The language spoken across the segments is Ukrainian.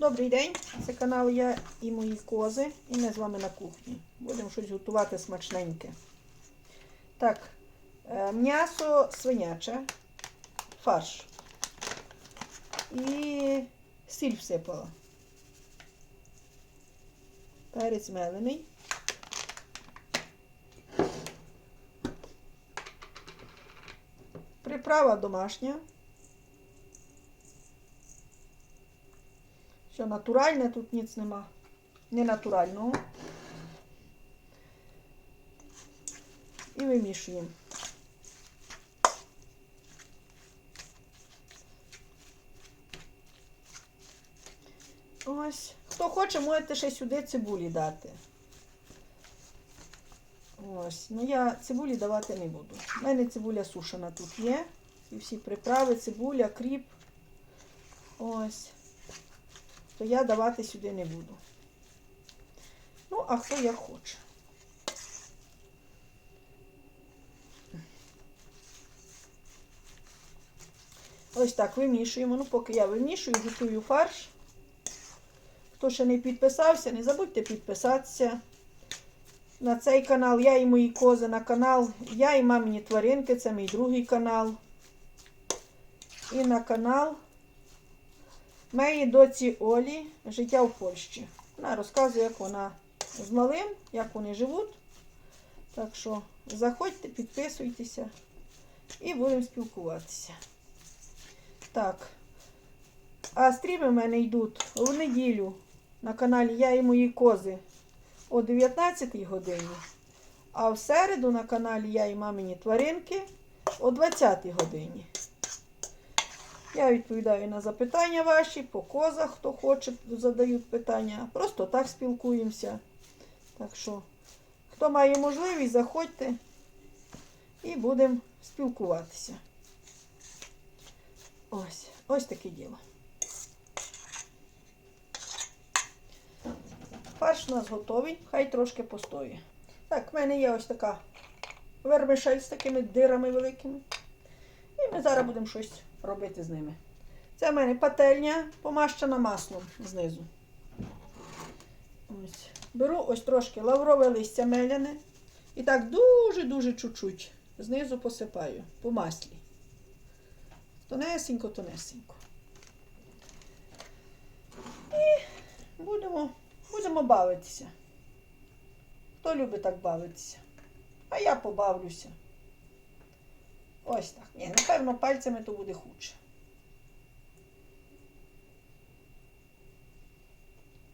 Добрий день, це канал Я і мої кози. І ми з вами на кухні. Будемо щось готувати смачненьке. Так, е, м'ясо свиняче, фарш. І сіль всипала. Перець мелений. Приправа домашня. Все натуральне, тут ніц нема. Не натурального. І вимішуємо. Ось. Хто хоче, можете ще сюди цибулі дати. Ось. Ну я цибулі давати не буду. У мене цибуля сушена тут є. І всі приправи, цибуля, кріп. Ось то я давати сюди не буду. Ну, а хто як хоче. Ось так вимішуємо. Ну, поки я вимішую, готую фарш. Хто ще не підписався, не забудьте підписатися на цей канал. Я і мої кози на канал. Я і мамині тваринки, це мій другий канал. І на канал моєї доці Олі життя в Польщі. Вона розказує, як вона з малим, як вони живуть. Так що заходьте, підписуйтеся і будемо спілкуватися. Так. А стріми в мене йдуть в неділю на каналі Я і мої кози о 19 годині. А в середу на каналі Я і мамині тваринки о 20 годині. Я відповідаю на запитання ваші, по козах, хто хоче, задають питання. Просто так спілкуємося. Так що, хто має можливість, заходьте і будемо спілкуватися. Ось, ось таке діло. Фарш у нас готовий, хай трошки постоє. Так, в мене є ось така вермишель з такими дирами великими. І ми зараз будемо щось робити з ними. Це в мене пательня помащена маслом знизу. Ось. Беру ось трошки лаврове листя меляне. І так дуже-дуже чуть-чуть знизу посипаю по маслі. Тонесенько, тонесенько. І будемо, будемо бавитися. Хто любить так бавитися? А я побавлюся. Ось так. Ні, напевно, пальцями то буде худше.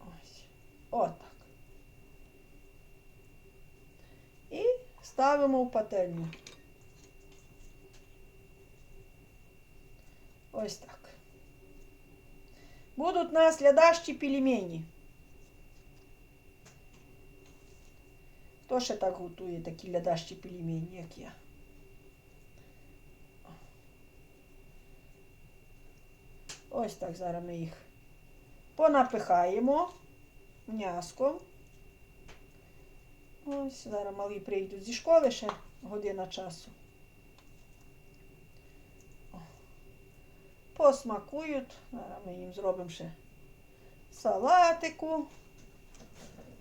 Ось. Отак. І ставимо в пательню. Ось так. Будуть нас лядащі пельмені. Хто ще так готує такі лядащі пельмені, як я? Ось так зараз ми їх понапихаємо м'яском. Ось, зараз малі прийдуть зі школи ще година часу. Посмакують. Зараз ми їм зробимо ще салатику.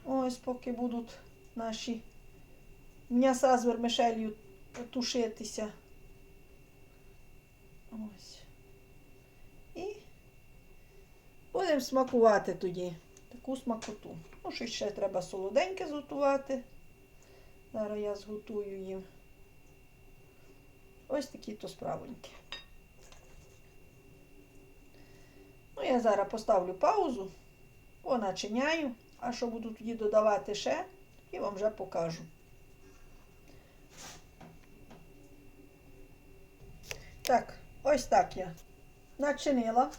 Ось поки будуть наші м'яса з вермишелью тушитися. Ось. І будемо смакувати тоді таку смакоту. Ну, що ще треба солоденьке зготувати. Зараз я зготую їм. Ось такі то справоньки. Ну, я зараз поставлю паузу, поначиняю, а що буду тоді додавати ще, і вам вже покажу. Так, ось так я начинила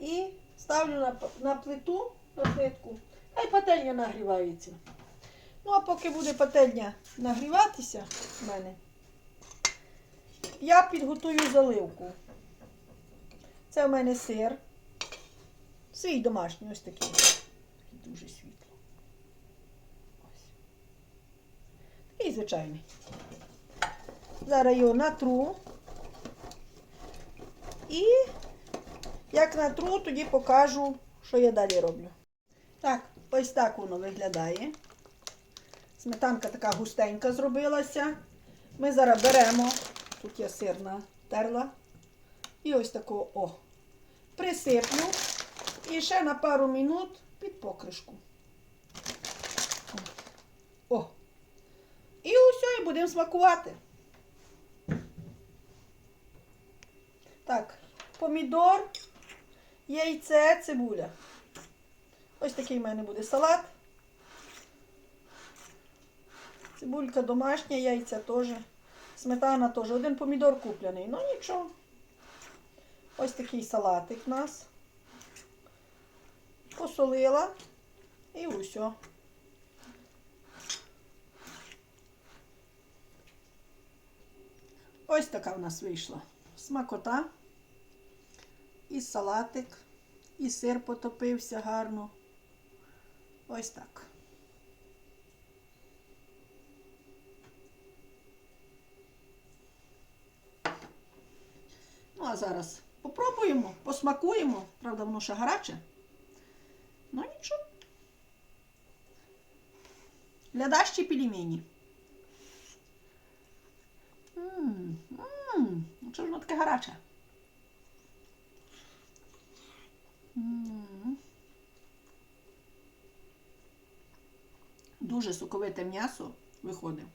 і ставлю на, на плиту, на плитку, хай пательня нагрівається. Ну, а поки буде пательня нагріватися в мене, я підготую заливку. Це в мене сир. Свій домашній, ось. Такий Дуже світло. Ось. Такий звичайний. Зараз його натру. І Як натру, тоді покажу, що я далі роблю. Так, ось так воно виглядає. Сметанка така густенька зробилася. Ми зараз беремо, тут я сирна терла, і ось таку о, присиплю і ще на пару минут під покришку. О. І усе, і будемо смакувати. Так, помідор, яйце, цибуля. Ось такий в мене буде салат. Цибулька домашня, яйця теж. Сметана теж. Один помідор куплений. Ну нічого. Ось такий салатик у нас. Посолила і усе. Ось така в нас вийшла. Смакота. І салатик, і сир потопився гарно. Ось так. Ну, а зараз попробуємо, посмакуємо. Правда, воно ще гаряче. Ну нічого. Глядащі пельмені. Ммм, ммм, ну чого ж воно таке гаряче? Дуже соковите м'ясо виходить.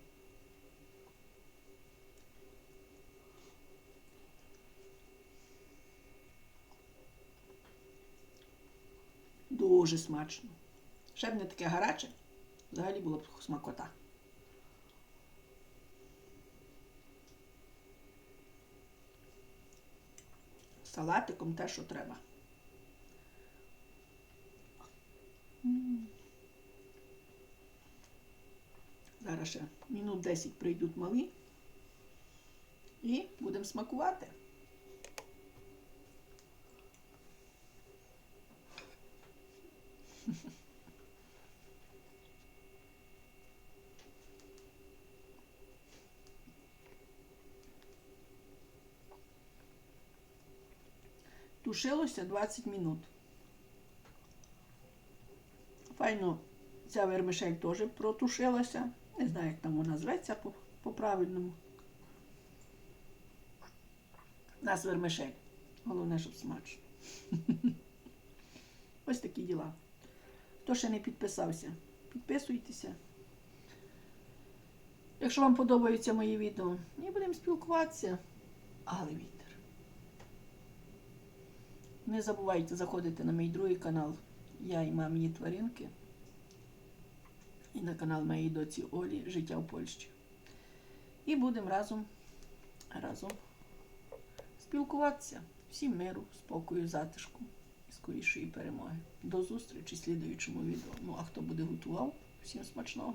Дуже смачно. Ще б не таке гаряче, взагалі було б смакота. Салатиком те, що треба. Зараз ще минут 10 прийдуть малі. І будемо смакувати. Тушилося 20 минут. Файно ця вермишель теж протушилася. Не знаю, як там вона зветься по- по-правильному. У нас вермишель. Головне, щоб смачно. Ось такі діла. Хто ще не підписався, підписуйтеся. Якщо вам подобаються мої відео, і будемо спілкуватися. Але вітер. Не забувайте заходити на мій другий канал. Я і мамині тваринки. І на канал моєї доці Олі Життя в Польщі. І будемо разом, разом спілкуватися. Всім миру, спокою, затишку і скорішої перемоги. До зустрічі в слідуючому відео. Ну а хто буде готував, всім смачного!